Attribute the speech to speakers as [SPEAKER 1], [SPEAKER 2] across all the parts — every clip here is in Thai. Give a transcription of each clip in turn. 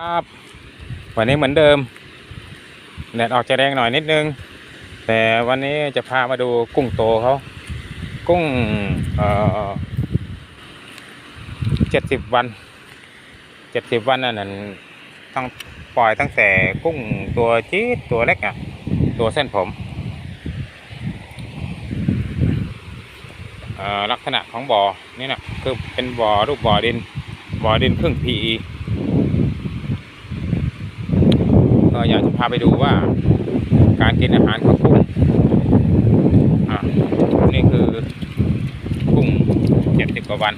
[SPEAKER 1] ครับวันนี้เหมือนเดิมแดดออกจะแรงหน่อยนิดนึง แต่วันนี้จะพามาดูกุ้งโตเขากุ้งเจ็ดสิบวันเจ็ดสิบวันนั่นนะตั้งปล่อยตั้งแต่กุ้งตัวจี๊ดตัวเล็กอะ ตัวเส้นผมลักษณะของบ่อนี่นะคือเป็นบ่อรูปบ่อดินบ่อดินครึ่ง PE ก็ อยากจะพาไปดูว่า การกินอาหารของกุ้งอะนี่คือกุ้งเจ็ดสิบกว่าวัน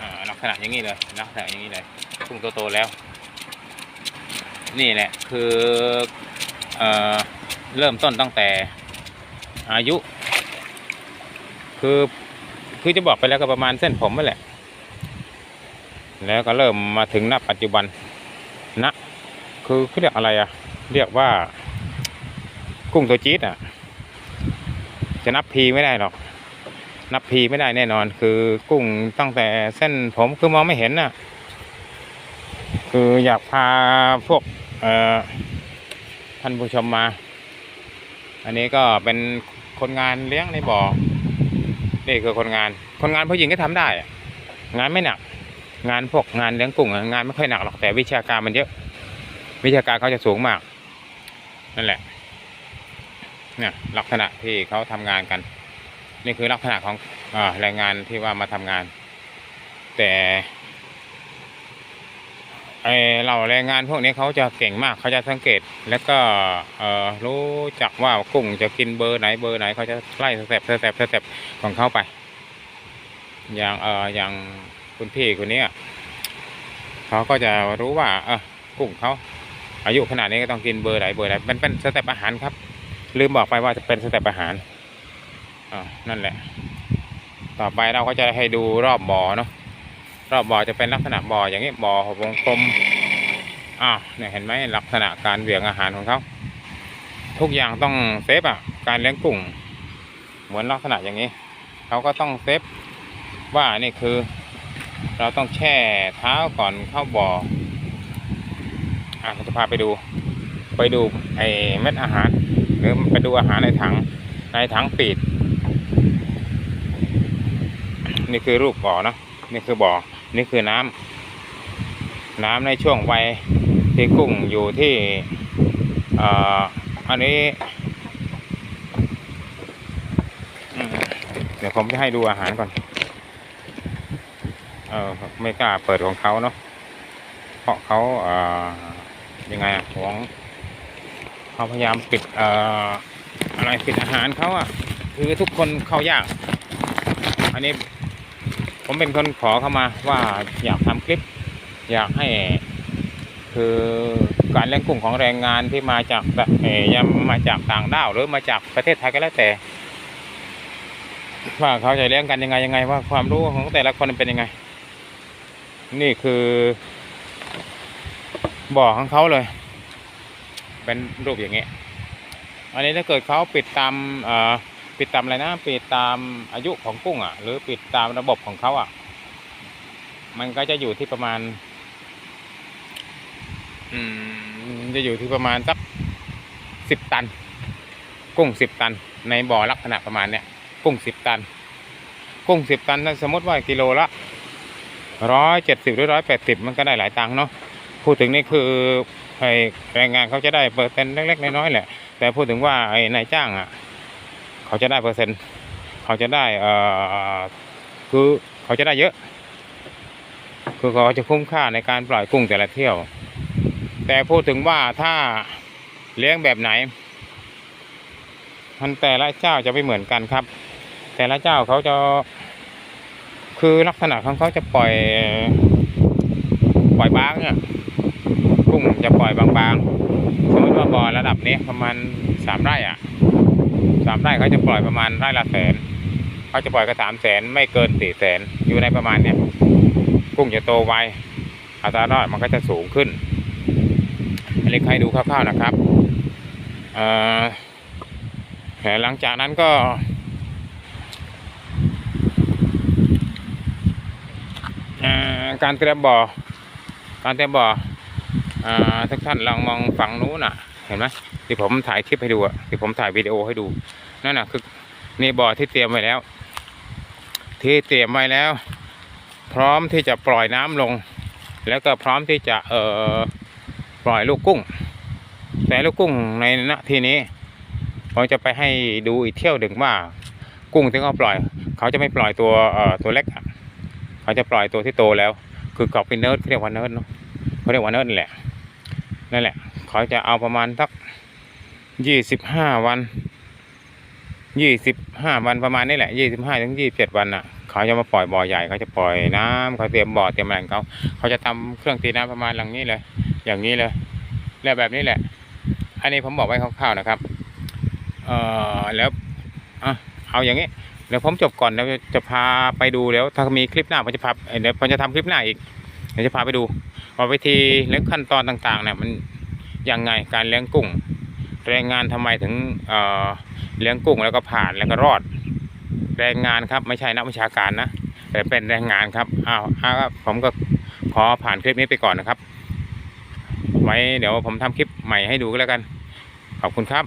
[SPEAKER 1] อ่าลักษณะอย่างนี้เลยลักษณะอย่างนี้เลยกุ้งโตๆแล้ว นี่แหละคือเอ่อเริ่มต้นตั้งแต่อายุ คือคือจะบอกไปแล้วก็ประมาณเส้นผมนั่นแหละ แล้วก็เริ่มมาถึงณปัจจุบันณ คือเขาเรียกอะไรอะเรียกว่า กุ้งตัวจี๊ดอะจะนับพีไม่ได้หรอก นับพีไม่ได้แน่นอน คือกุ้งตั้งแต่เส้นผมคือมองไม่เห็นน่ะ คืออยากพาพวกท่านผู้ชมมา อันนี้ก็เป็นคนงานเลี้ยงในบ่อ นี่คือคนงาน คนงานผู้หญิงก็ทำได้ งานไม่หนัก งานพวกงานเลี้ยงกุ้งงานไม่ค่อยหนักหรอกแต่วิชาการมันเยอะ วิชาการเขาจะสูงมาก นั่นแหละเนี่ยลักษณะที่เขาทำงานกัน นี่คือลักษณะของอแรงงานที่ว่ามาทำงาน แต่ไอเราแรงงานพวกนี้เขาจะเก่งมากเขาจะสังเกตแล้วก็รู้จักว่ากุ้งจะกินเบอร์ไหนเบอร์ไหนเขาจะไล่สเต็ปสเต็ปสเต็ปของเขาไป อย่างเอออย่างคุณพี่คนนี้เขาก็จะรู้ว่า เออกุ้งเขา อายุขนาดนี้ก็ต้องกินเบอร์ไหนเบอร์ไหนเป็นเป็นสเต็ปอาหารครับ ลืมบอกไปว่าจะเป็นสเต็ปอาหารอ่านั่นแหละ ต่อไปเราก็จะให้ดูรอบบ่อเนาะรอบบ่อจะเป็นลักษณะบ่ออย่างนี้บ่อวงกลมอ่าวเนี่ยเห็นไหมลักษณะการเหวี่ยงอาหารของเขาทุกอย่างต้องเซฟอะ การเลี้ยงกุ้งเหมือนลักษณะอย่างนี้เขาก็ต้องเซฟว่านี่คือ เราต้องแช่เท้าก่อนเข้าบ่อ อะผมจะพาไปดู ไปดูไอ้เม็ดอาหาร หรือไปดูอาหารในถัง ในถังปิดนี่คือรูปบ่อเนะนี่คือบ่อ นี่คือน้ำน้ำในช่วงวัยที่กุ้งอยู่ที่อ่ออันนี้เดี๋ยวผมจะให้ดูอาหารก่อน เออไม่กล้าเปิดของเขาเนาะเพราะเขาเอ่อ ยังไงของเขาพยายามปิดเอ่ออะไรปิดอาหารเขาอะ คือทุกคนเข้ายาก อันนี้ผมเป็นคนขอเข้ามาว่าอยากทำคลิป อยากให้ คือการเลี้ยงกุ้งของแรงงานที่มาจากเอ่ยมาจากต่างด้าวหรือมาจากประเทศไทยก็แล้วแต่ ว่าเขาจะเลี้ยงกันยังไงยังไง ว่าความรู้ของแต่ละคนเป็นยังไง นี่คือ บ่อของเขาเลย เป็นรูปอย่างเงี้ยอันนี้ถ้าเกิดเขาปิดตามเอ่อปิดตามอะไรนะปิดตามอายุของกุ้งอะ หรือปิดตามระบบของเขาอะ มันก็จะอยู่ที่ประมาณ อืมจะอยู่ที่ประมาณสักสิบตัน กุ้งสิบตัน ในบ่อลักษณะประมาณเนี้ยกุ้งสิบตัน กุ้งสิบตันถ้าสมมติว่ากิโลละร้อยเจ็ดสิบหรือร้อยแปดสิบมันก็ได้หลายตังค์เนาะ พูดถึงนี่คือไอ้แรงงานเขาจะได้เปอร์เซ็นต์เล็กๆน้อยๆแหละ แต่พูดถึงว่าไอ้นายจ้างอะ เขาจะได้เปอร์เซ็นต์เขาจะได้เอ่อคือเขาจะได้เยอะ คือเขาจะคุ้มค่าในการปล่อยกุ้งแต่ละเที่ยว แต่พูดถึงว่าถ้าเลี้ยงแบบไหนมันแต่ละเจ้าจะไม่เหมือนกันครับ แต่ละเจ้าเขาจะคือลักษณะของเขาจะปล่อยปล่อยบ้างเนี่ย งจะปล่อยบางๆสมมติว่าบ่อระดับนี้ประมาณสามไร่อะสามไร่เขาจะปล่อยประมาณไร่ละแสนเขาจะปล่อยก็สามแสนไม่เกินสี่แสนอยู่ในประมาณเนี้ยกุ้งจะโตไวอัตรารอดมันก็จะสูงขึ้นอันนี้ใครดูคร่าวๆนะครับแต่หลังจากนั้นก็การเตรียมบ่อ การเตรียมบ่อ ทุกท่านลองมองฝั่งนู้นน่ะ เห็นไหมที่ผมถ่ายคลิปให้ดูอะที่ผมถ่ายวิดีโอให้ดูนั่นน่ะคือนี่บ่อที่เตรียมไว้แล้ว ที่เตรียมไว้แล้ว พร้อมที่จะปล่อยน้ำลง แล้วก็พร้อมที่จะเอ่อปล่อยลูกกุ้ง แต่ลูกกุ้งในณที่นี้ผมจะไปให้ดูอีกเที่ยวหนึ่งว่า กุ้งที่เขาปล่อย เขาจะไม่ปล่อยตัวเอ่อตัวเล็กอะเขาจะปล่อยตัวที่โตแล้ว คือกรอบเป็นเนิร์ดเขาเรียกว่าเนิร์ดเนาะเขาเรียกว่าเนิร์ดแหละ นั่นแหละเขาจะเอาประมาณสักยี่สิบห้าวันยี่สิบห้าวันประมาณนี้แหละยี่สิบห้าถึงยี่สิบเจ็ดวันน่ะ เขาจะมาปล่อยบ่อใหญ่เขาจะปล่อยน้ำเขาเตรียมบ่อเตรียมอะไรของเขาเขาจะทำเครื่องตีน้ำประมาณหลังนี้เลย อย่างนี้เลยแล้วแบบนี้แหละ อันนี้ผมบอกไว้คร่าวๆนะครับ เอ่อแล้วอะเอาอย่างนี้เดี๋ยวผมจบก่อนแล้วจะพาไปดูแล้วถ้ามีคลิปหน้าผมจะพาเดี๋ยวผมจะทำคลิปหน้าอีกเดี๋ยวจะพาไปดู ว่าวิธีและขั้นตอนต่างๆเนี่ยมันยังไงการเลี้ยงกุ้ง แรงงานทำไมถึงเอ่อเลี้ยงกุ้งแล้วก็ผ่านแล้วก็รอด แรงงานครับไม่ใช่นักวิชาการนะแต่เป็นแรงงานครับอ้าวอ้าวผมก็ขอผ่านคลิปนี้ไปก่อนนะครับ ไว้เดี๋ยวผมทำคลิปใหม่ให้ดูก็แล้วกัน ขอบคุณครับ